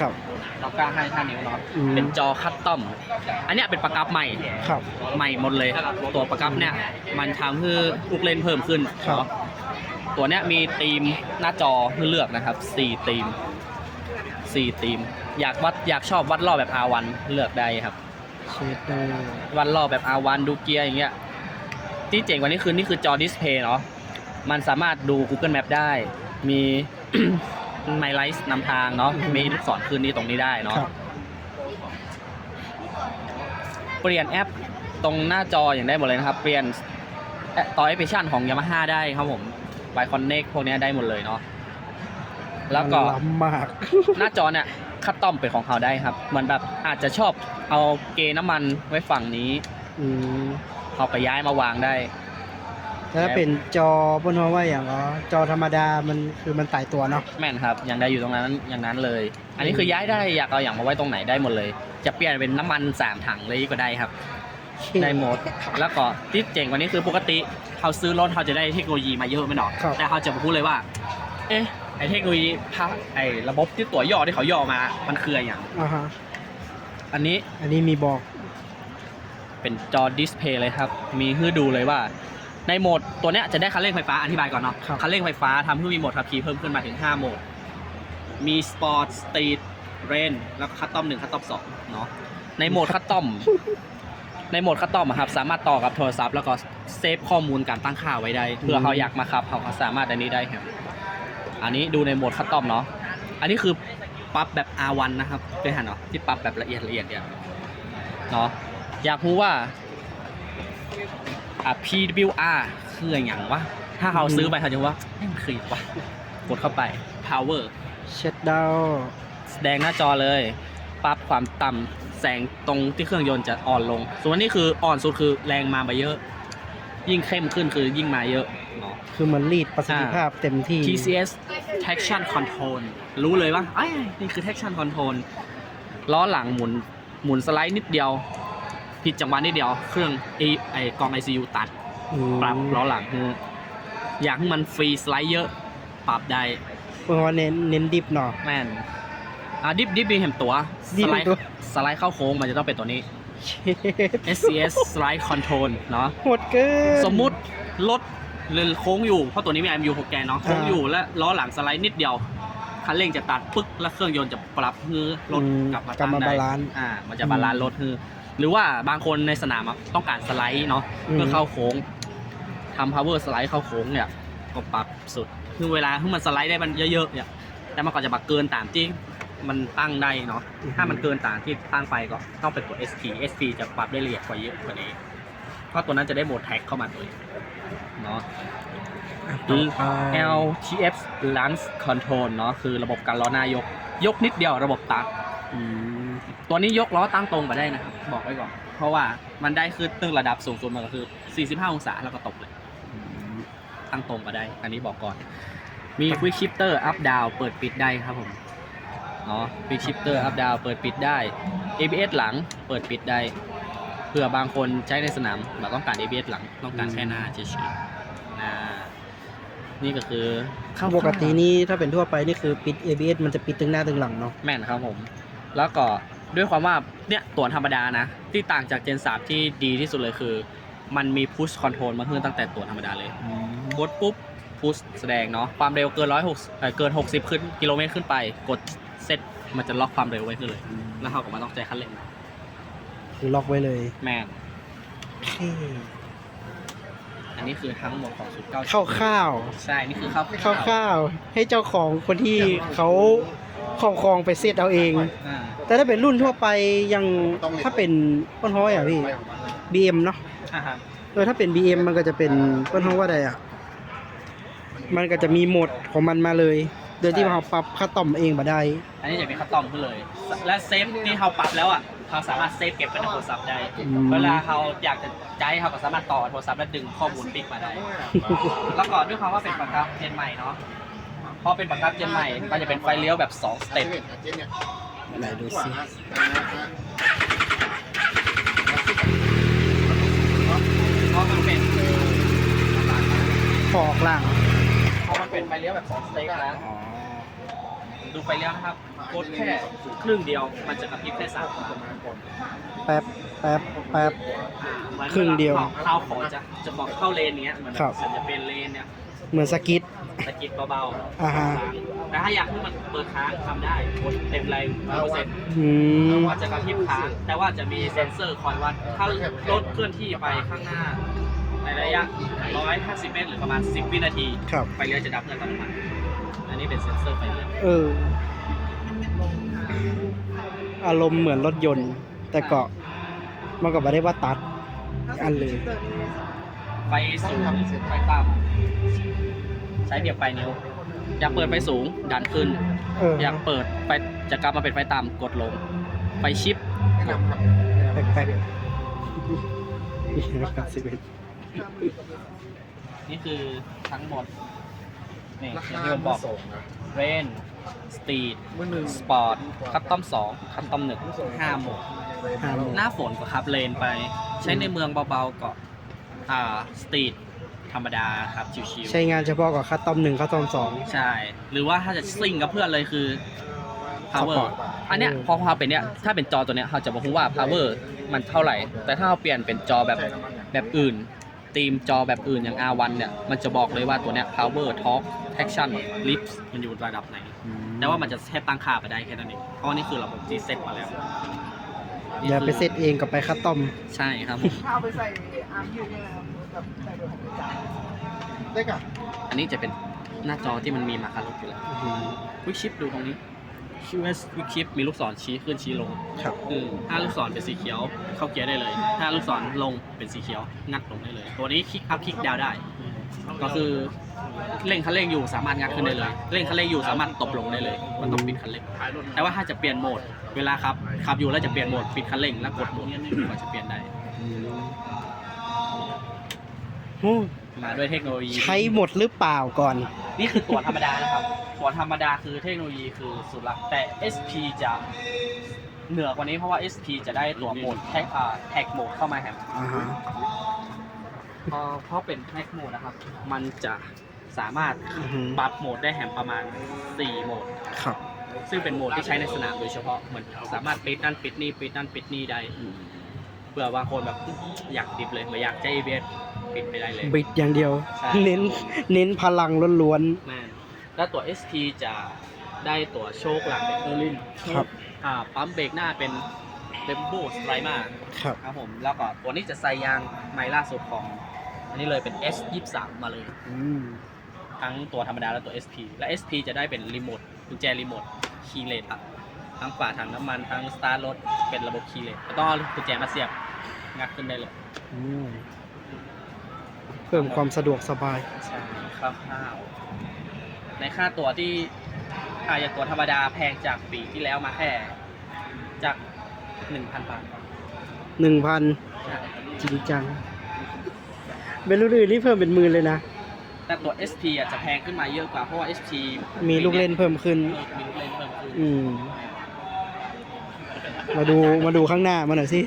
ครับล็อกก้าให้5นิ้วเนาะอืม เป็นจอคัสตอม อันเนี้ยเป็นปากกับใหม่ ครับ ใหม่หมดเลย ตัวปากกับเนี่ย มันทำให้ลูกเล่นเพิ่มขึ้นครับ เนาะตัวเนี้ยมีธีมหน้าจอให้เลือกนะครับ4ธีม4ธีม อยากวัดอยากชอบวัดรอบแบบ R1 เลือกได้ครับ เชดเดอร์ วัดรอบแบบ R1 ดูเกียร์อย่างเงี้ยที่เจ๋งกว่านี้คือนี่คือจอดิสเพย์เนาะมันสามารถดู Google Map ได้มี ไมไลท์นำทางเนาะ มีลูกศรคืนนี้ตรงนี้ได้เนาะ ครับเปลี่ยนแอปตรงหน้าจออย่างได้หมดเลยนะครับ เปลี่ยนแอปต่อแอปพลิเคชันของ Yamaha ได้ครับผมไ y Connect พวกเนี้ยได้หมดเลยเนาะ แล้วก็ มันล้ำมาก หน้าจอเนี่ยคัดต้อมเป็นของเขาได้ครับ เหมือนแบบอาจจะชอบเอาเกน้ำมันไว้ฝั่งนี้ อืม เขาก็ย้ายมาวางได้ แล้วถ้าเป็นจอบนหัวว่าอย่างอ๋อจอธรรมดามันคือมันตายตัวเนาะแม่นครับยังได้อยู่ตรงนั้นอย่างนั้นเลย อันนี้คือย้ายได้อยากเอาอย่างมาไว้ตรงไหนได้หมดเลย จะเปลี่ยนเป็นน้ำมันสามถังเลยก็ได้ครับ ได้หมด แล้วก็ที่เจ๋งกว่านี้คือปกติเขาซื้อรถเขาจะได้เทคโนโลยีมาเยอะไม่หรอกครับ แต่เขาจะพูดเลยว่า เอ๊ะไอเทคโนโลยีพาไอระบบที่ตัวย่อที่เขาย่อมา มันคืออะไรอย่าง อ่าฮะอันนี้อันนี้มีบอกเป็นจอดิสเพย์เลยครับ มีให้ดูเลยว่า ในโหมดตัวเนี้ยจะได้คันเร่งไฟฟ้าอธิบายก่อนเนาะครับ คันเร่งไฟฟ้าทำให้มีโหมดขับขี่เพิ่มขึ้นมาถึง 5 โหมด มีสปอร์ตสตรีทเรนแล้วก็คัตตอมหนึ่งคัตตอมสองเนาะในโหมดคัตตอม ในโหมดคัตตอมอะครับสามารถต่อกับโทรศัพท์แล้วก็เซฟข้อมูลการตั้งค่าไว้ได้เพื่อเขาอยากมาขับเขาก็สามารถอันนี้ได้ครับ อันนี้ดูในโหมดคัตตอมเนาะอันนี้คือปรับแบบ R1 นะครับเคยเห็นเนาะที่ปรับแบบละเอียดละเอียดเนี่ยเนาะอยากรู้ว่า อะ PWR คืออย่างวะ ถ้าเขาซื้อไปเขาจะว่าเอ๊ะมันคือวะกดเข้าไป power เชดดาวแสดงหน้าจอเลย ปรับความต่ำแสงตรงที่เครื่องยนต์จะอ่อนลง ส่วนนี้คืออ่อนสุดคือแรงมาไปเยอะ ยิ่งเข้มขึ้นคือยิ่งมาเยอะเนาะ คือมันรีดประสิทธิภาพเต็มที่ TCS traction control รู้เลยว่าไอ้ยนี่คือ traction control ล้อหลังหมุนหมุนสไลด์นิดเดียว ผิดจังหวะนิดเดียวเครื่องไอไอกอง ICU ตัดอืมปรับล้อหลังคืออยากให้มันฟรีสไลด์เยอะ ปรับได้เพราะว่าเน้นเน้นดิบเนาะแม่นอะดิฟดิฟมีเห็นตัวดิสฟไลเห็นด์ตัวสไลด์เข้าโค้งมันจะต้องเป็นตัวนี้เชด SCS slide control เนาะโหดเกิน สมมุติรถเลนโค้งอยู่ เพราะตัวนี้มี IMU 6แกนเนาะโค้งอยู่และล้อหลังสไลด์นิดเดียว คันเร่งจะตัดปึ๊ก แล้วเครื่องยนต์จะปรับฮือรถอืมกลับมากลับตั้งมาได้บาลานซ์อ่า มันจะบาลานซ์รถฮือ หรือว่าบางคนในสนามอะต้องการสไลด์เนาะอืมเพื่อเข้าโค้งทำ power สไลด์เข้าโค้งเนี่ยก็ปรับสุดคือเวลาที่มันสไลด์ได้มันเยอะๆเนี่ยแต่มันก็จะมาเกินตามที่มันตั้งได้เนาะถ้ามันเกินตามที่ตั้งไปก็ต้องไปกด SP SP จะปรับได้ละเอียดกว่าเยอะกว่านี้เพราะตัวนั้นจะได้โหมดแท็กเข้ามาตัวเองเนาะต่อไป LTF Launch Control เนาะคือระบบการล้อหน้ายก ยกนิดเดียวระบบตัดอืม ตัวนี้ยกล้อตั้งตรงไปได้นะครับ บอกไว้ก่อน เพราะว่ามันได้คือตึงระดับสูงสุดมันก็คือ 45 องศาแล้วก็ตกเลย ตั้งตรงก็ได้ อันนี้บอกก่อน มี Quick Shifter Up Down เปิดปิดได้ครับผมเนาะ Quick Shifter Up Down เปิดปิดได้ ABS หลังเปิดปิดได้เผื่อบางคนใช้ในสนามแบบต้องการ ABS หลังต้องการแค่หน้าเฉยๆนะนี่ก็คือคร่าวๆปกตินี่ถ้าเป็นทั่วไปนี่คือปิด ABS มันจะปิดตึงหน้าตึงหลังเนาะแม่นครับผม แล้วก็ ด้วยความว่าเนี่ยตัวธรรมดานะ ที่ต่างจาก Gen 3ที่ดีที่สุดเลยคือ มันมี Push Control มาเพิ่มตั้งแต่ตัวธรรมดาเลยกดปุ๊บพุชแสดงเนาะความเร็วเกินร้อยหกเกิน 60 ขึ้นกิโลเมตรขึ้นไป กดเซตมันจะล็อกความเร็วไว้ขึ้นเลย แล้วเขาก็มาต้องใจคันเร่งคือล็อกไว้เลยแม่นโอเคอันนี้คือทั้งหมดของสุดเก้าข้าวข้าวใช่นี่คือข้าวข้าวข้าวๆให้เจ้าของคนที่เขา ครอบครองไปเซตเอาเอง อ่าแต่ถ้าเป็นรุ่นทั่วไปยังถ้าเป็นต้นห้อยอะพี่ BM เนาะอ่าฮะเออถ้าเป็น BM มันก็จะเป็นต้นห้องว่าใดอะ มันก็จะมีโหมดของมันมาเลย โดยที่เราปรับค่าต่อมเองมาได้ อันนี้จะมีคัสตอมขึ้นเลย และเซฟที่เขาปรับแล้วอะเขาสามารถเซฟเก็บไว้ในโทรศัพท์ได้ อืม เวลาเขาอยากจะใจเขาก็สามารถต่อโทรศัพท์และดึงข้อมูลติ๊กมาได้ แล้วก็ด้วยความว่าเป็นปากกับเจนใหม่เนาะ พอเป็นปากกับเจนใหม่ก็จะเป็นไฟเลี้ยวแบบ 2 สเต็ปไหนดูสิเพราะมันเป็นฟอกล่างเพราะมันเป็นไฟเลี้ยวแบบ 2 สเต็ปนะดูไฟเลี้ยวนะครับกดแค่ครึ่งเดียว มันจะกระพริบแค่สามแป๊บแป๊บแป๊บหมือนครึ่งเดียวเข้าขอจะจะบอกเข้าเลนเนี้ยเหมือนครับฉันจะเป็นเลนเนี่ยเหมือนสกิท ตะกิดเบาอ่าฮะๆแต่ถ้าอยากให้มันเปิดค้างทำได้กดเต็มแรงร้อยเปอร์เซ็นต์อืมว่าจะกระพริบค้าง แต่ว่าจะมีเซ็นเซอร์คอยวัด ถ้ารถเคลื่อนที่ไปข้างหน้า ในระยะ 150 เมตร หรือประมาณ 10 วินาที ครับ ไฟเลี้ยวจะดับเงินอัตโนมัติอันนี้เป็นเซ็นเซอร์ไฟเลี้ยวเออ อารมณ์เหมือนรถยนต์ แต่ก็มันก็ไม่ได้ว่าตัด อันเลย ไฟสูงไฟต่ำ ใช้เบียบปลายนิ้ว อยากเปิดไฟสูงดันขึ้น เอออยากเปิดไฟจะกลับมาเป็นไฟต่ำกดลง ไฟชิปแปลกๆนี่นะครับสิบเอ็ดนี่คือทั้งหมดนี่อย่างที่ผมบอกเรนสตรีทสปอร์ตคัสตอมสองคัสตอมหนึ่งห้าโหมด ห้าโมงหน้าฝนก็ขับเลนไป ใช้ในเมืองเบาๆก็อ่าสตรีท ธรรมดาครับชิวใช้งานเฉพาะกับคัสตอมหนึ่งคัสตอมสอง ๆใช่ หรือว่าถ้าจะซิ่งกับเพื่อนเลยคือ power Support อันเนี้ยเออพอพอเป็นเนี้ยถ้าเป็นจอตัวเนี้ยเขาจะบอกว่า power มันเท่าไหร่ แต่ถ้าเราเปลี่ยนเป็นจอแบบแบบอื่นตีมจอแบบอื่นอย่าง R1 เนี่ยมันจะบอกเลยว่าตัวเนี้ย power torque traction lips มันอยู่ระดับไหน แต่ว่ามันจะแค่ตั้งค่าไปได้แค่นั้นเองเพราะว่านี่คือระบบที่เซตมาแล้วอย่าไปเซตเองกับไปคัสตอม ใช่ครับผมเอาไปใส่อาร์มยูเนี่ยนะครับ แบบใส่แบบของจานได้กะอันนี้จะเป็นหน้าจอที่มันมีมาคารถอยู่แล้วควิกชิปดูตรงนี้ชิวสควิกชิปมีลูกศรชี้ขึ้นชี้ลงครับคือถ้าลูกศรเป็นสีเขียว เข้าเกียร์ได้เลย ถ้าลูกศรลงเป็นสีเขียวงัดลงได้เลย ตัวนี้คลิกอัพคลิกดาวได้ ก็คือเร่งคันเร่งอยู่สามารถงัดขึ้นได้เลย เร่งคันเร่งอยู่สามารถตบลงได้เลย มันต้องปิดคันเร่ง แต่ว่าถ้าจะเปลี่ยนโหมด เวลาขับขับอยู่แล้วจะเปลี่ยนโหมดปิดคันเร่งแล้วกดโหมดก็จะเปลี่ยนได้โอ้มาด้วยเทคโนโลยีใช้หมดหรือเปล่าก่อน นี่คือตัวธรรมดานะครับ ตัวธรรมดาคือเทคโนโลยีคือสุดละแต่ SP จะเหนือกว่านี้เพราะว่า SP จะได้ตัวโหมดแท็กอ่าแท็กโหมดเข้ามาแฮมอ่าฮะพอเพราะเป็นแท็กโหมดนะครับ มันจะสามารถอือฮึปรับโหมดได้แฮมประมาณ 4 โหมด ครับซึ่งเป็นโหมดที่ใช้ในสนามโดยเฉพาะเหมือนสามารถปิดนั่นปิดนี่ปิดนั่นปิดนี่ได้เผื่อบางคนแบบอยากดิบเลยไม่อยากใจเบียปิดไปได้เลย บิดอย่างเดียว ใช่ เน้นเน้นพลังล้วน แม่นแล้วตัว SP จะได้ตัวโชคหลังเป็นเออร์ลินๆครับ อ่าปั๊มเบรกหน้าเป็นเ e มโบสไตรมาครับ ครับผมแล้วก็ตัวนี้จะใส่ยางไม้ล่าสุดของ อันนี้เลยเป็น S 2 3 มาเลย อืมทั้งตัวธรรมดาและตัว SP และ SP จะได้เป็นรีโมทกุญแจรีโมทคีย์เลสอะทั้งฝาถังน้ำมันทั้งสตาร์ทรถเป็นระบบคีย์เลสแล้วต้องเอากุญแจมาเสียบ งัดขึ้นได้เลยอืมเพิ่มความสะดวกสบาย ใช่คร่าวๆในค่าตัวที่อาจจะตัวธรรมดาแพงจากปีที่แล้วมาแค่จาก1,000บาทหนึ่งพันใช่จริงจังเป็นรุ่นอื่นนี่เพิ่มเป็นหมื่นเลยนะ แต่ตัว SP อะจะแพงขึ้นมาเยอะกว่าเพราะว่า SP มีลูกเล่นเพิ่มขึ้นเออมีลูกเล่นเพิ่มขึ้น อืม มาดูมาดูข้างหน้ามาหน่อยสิ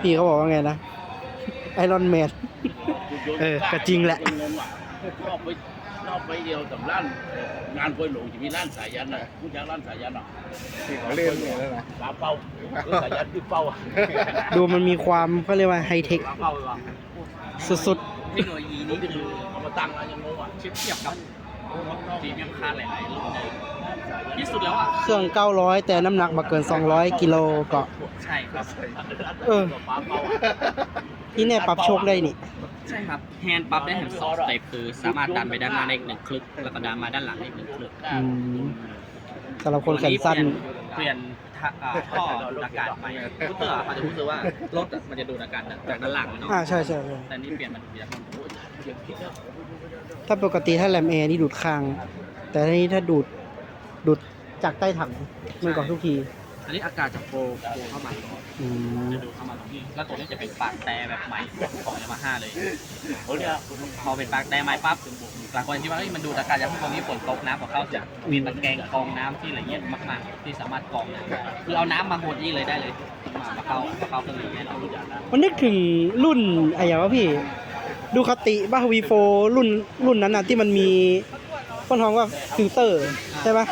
พี่เขาบอกว่าไงนะ ไอรอนแมน เออก็จริงแหละ รอบไปรอบไปเดียวกับร้านงานกล้วยหลงจะมีร้านสายยันน่ะผู้จ้างร้านสายยันอะที่เขาเล่นเนี่ยแล้วนะปลาเป้าสายยันคือเป้าอะดูมันมีความเขาเรียกว่าไฮเทค ปลาเป้าเลยว่ะสุดเทคโนโลยีนี้คือเอามาตั้งอะยังงงอะเทียบเทียบกับพรีเมียมคาร์หลายๆรุ่นใน ที่สุดแล้วอะๆเครื่อง 900 แต่น้ำหนักมาเกิน 200 กิโลก็ใช่ครับเออปลาเป้าอะที่เนี่ยปรับโชคได้นี่ ใช่ครับแฮนด์ปั๊บได้แฮมสองสเต็ปคือสามารถดันไปด้านหน้าได้อีกหนึ่งคลึกแล้วก็ดันมาด้านหลังได้อีกหนึ่งคลึกอืมสำหรับคนแขนสั้น เปลี่ยนท่าอ่าท่อดูดอากาศใหม่พูดเตอร์เขาจะพูดว่ารถอะมันจะดูดอากาศจากด้านหลังเนาะอ่าใช่ใช่ใช่แต่นี่เปลี่ยนมาดูดจากข้างบนถ้าปกติถ้าแรมแอร์นี่ดูดคาง แต่ทีนี้ถ้าดูด ดูดจากใต้ถังมันก่อนทุกที อันนี้อากาศจะโฟล์โฟล์เข้ามาก่อนอืม จะดูดเข้ามาตรงนี้ แล้วตัวนี้จะเป็นปากแต่แบบใหม่ของยามาฮ่าเลยเขาเนี่ยพอเป็นปากแต่ใหม่ปั๊บหลายคนคิดว่าเอ้ยมันดูดอากาศจากข้างบนนี้ฝนตกน้ำของเขาจะมีตะแกรงกรองน้ำที่ละเอียดมากๆ ที่สามารถกรองน้ำได้คือเอาน้ำมาโหดนี่เลยได้เลย มามาเข้ามาเข้าเครื่องนี้ให้เรารู้จักนะมันนึกถึงรุ่นอะไรวะพี่ ดูคติบ้าวีโฟรุ่นรุ่นนั้นน่ะที่มันมีเปิ้นฮ้องว่าฟิลเตอร์ ใช่ปะ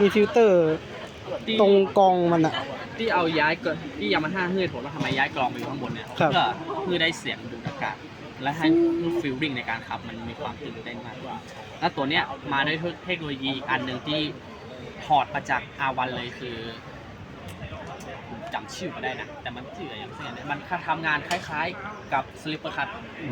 มีฟิลเตอร์ที่ตรงกองมันอะ ที่เอาย้ายเกิดที่ยามาฮ่าเฮือผลว่าทำไมย้ายกรองไปอยู่ข้างบนเนี่ยครับ เพื่อเพื่อได้เสียงดูดอากาศ และให้ฟิลลิ่งในการขับมันมีความตื่นเต้นมากกว่าแล้วตัวเนี้ยมาด้วยเทคโนโลยีอีกอันหนึ่งที่ถอดมาจากอาวันเลยคือผม จำชื่อมาได้นะ แต่มันชื่ออะไรอย่างเงี้ยเนี่ยมันทำงานคล้ายๆกับสลิปเปอร์คัต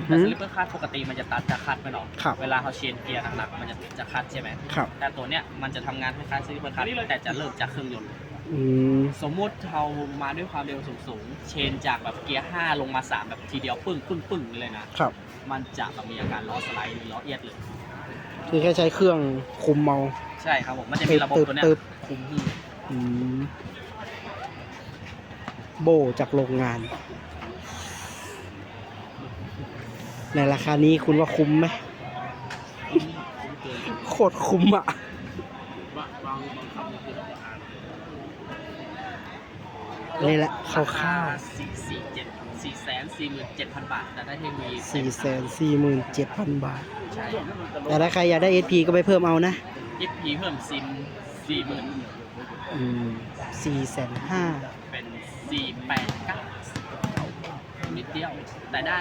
แต่สลิปเปอร์คัตปกติมันจะตัดจากคัตไปหรอกครับเวลาเขาเชนเกียร์หนักๆมันจะจะคัตใช่ไหมครับ แต่ตัวเนี้ยมันจะทำงานคล้ายๆสลิปเปอร์คัตแต่จะเริ่มจากเครื่องยนต์อืมสมมุติเรามาด้วยความเร็วสูงๆ เชนจากแบบเกียร์5ลงมา3แบบทีเดียวปึ้งปึ้งปึ้งเลยนะ ครับ มันจะแบบมีอาการล้อสไลด์หรือล้อเอียดเลยคือแค่ใช้เครื่องคุมเมา ใช่ครับผม มันจะมีระบบตัวเนี้ยตึบคุมอืม โบจากโรงงาน ในราคานี้คุณว่าคุ้มไหมโคตรคุ้มอะนี่แหละคราร่าคาว4 4 7 4แสน4 7 0 0 0บาท แต่ได้เทคโนโลยีๆสี่แสนสี่หมื่นเจ็ดพันบาท ใช่แต่ถ้าใครอยากได้ SP ก็ไปเพิ่มเอานะยิปพีเพิ่มซิม40,000อืมสี่แสนห้า เป็น4 8 9นิดเดียว แต่ได้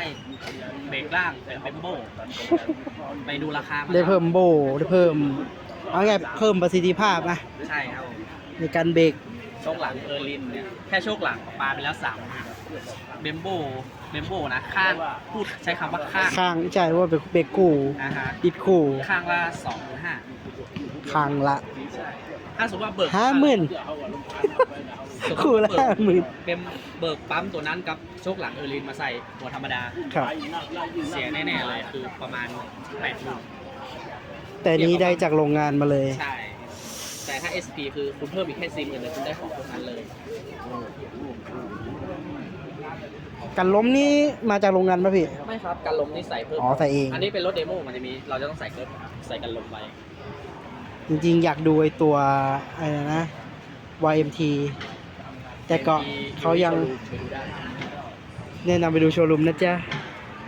เบรกล่างเป็นเบมโบไปดูราคาาได้เพิ่มโบได้เพิ่มเอาไงเพิ่มประสิทธิภาพนะใช่ครับผมในการเบรกโชคหลังเออร์ลินเนี่ยแค่โชคหลังปาไปแล้วสามเบมโบเบมโบนะข้างพูดใช้คำว่าข้างข้างใช่ว่าเป็นเบรกคู่นะฮะปิดคู่ข้างละสองหรือห้าข้างละ ถ้าสมมติว่าเบิกห้าหมื่นคู่ละห้าหมื่นเบมเบิกปั๊มตัวนั้นกับโชคหลังเออร์ลินมาใส่หัวธรรมดา ครับ เสียแน่ๆเลยคือประมาณแปดหมื่นแต่นี้ได้จากโรงงานมาเลย ใช่ แต่ถ้า SP คือคุณเพิ่มอีกแค่ซิมเงินเลยคุณได้ของพวกนั้นเลย กันล้มนี่มาจากโรงงานป่ะพี่ ไม่ครับการลมนี่ใส่เพิ่ม อ๋อใส่เอง อันนี้เป็นรถเดโมมันจะมี เราจะต้องใส่เกิร์ใส่กันลมไป จริงๆ อยากดูไอตัวอะไรนะ YMT แต่ก็เขายังแนะนำไปดูโชว์รูมนะจ๊ะ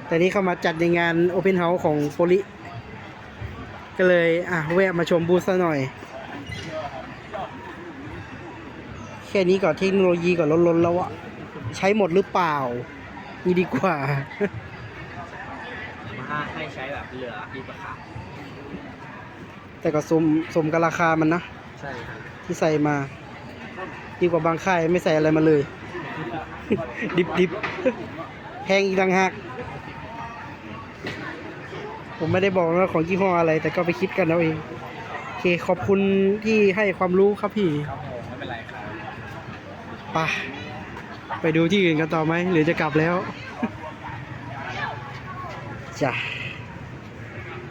แต่นี้เขามาจัดในงาน Open House ของโ o ลิก็เลย อะ แวะมาชมบูธซะหน่อย แค่นี้ก่อนเทคโนโลยีก่อนล้นๆแล้วอะใช้หมดหรือเปล่า นี่ดีกว่า มาให้ใช้แบบเหลืออีกราคา แต่ก็สมสมกับราคามันนะ ใช่ครับที่ใส่มา ดีกว่าบางค่ายไม่ใส่อะไรมาเลย ดิบดิบแพงอีกต่างหากผมไม่ได้บอกว่าของยี่ห้ออะไร แต่ก็ไปคิดกันเอาเองโอเคขอบคุณที่ให้ความรู้ครับพี่ครับผมไม่เป็นไรครับไปไปดูที่อื่นกันต่อไหมหรือจะกลับแล้ว จ้ะ